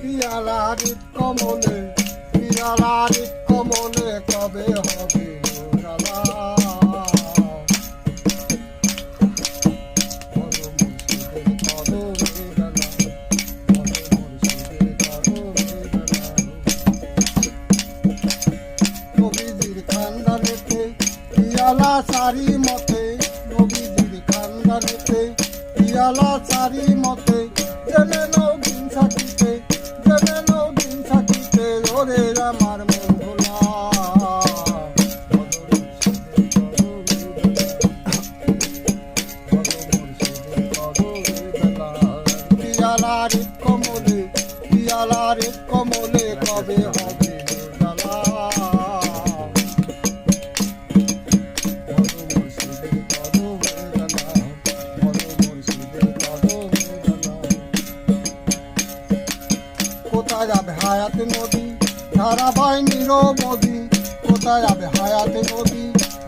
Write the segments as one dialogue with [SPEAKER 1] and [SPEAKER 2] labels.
[SPEAKER 1] পিয়ালার কমলে পিয়ালার কমলে কবে হবে খানদানেতে পিয়ালা সারি মতে, নবীজির খানদানেতে পিয়ালা সারি মতে, জেনে নও পিয়ালার কমলে পিয়ালার কমলে, কবে হবে কোথায় যাবে হায়াত নদী? ধারাবাই নিরবধি কোথায় যাবে হায়াত নদী?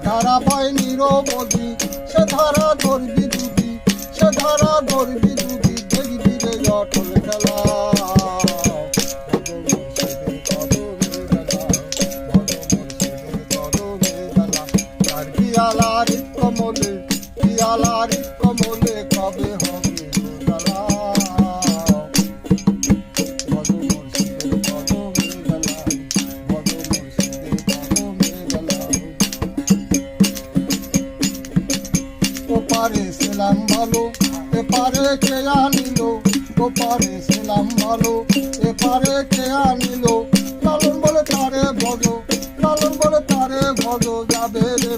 [SPEAKER 1] ধারাবাই নিরবধি সে ধারা পিয়ালার কমলে পিয়ালার কমলে কবে হবে কদমে গেলা ভালো এপারে কে আনিল? ওপারে ছিলাম ভালো এপারে কে আনিল? লালন বলে তারে ভজ, লালন বলে তারে ভজ যাবে রে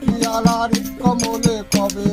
[SPEAKER 1] পিয়ালার কমলে কবে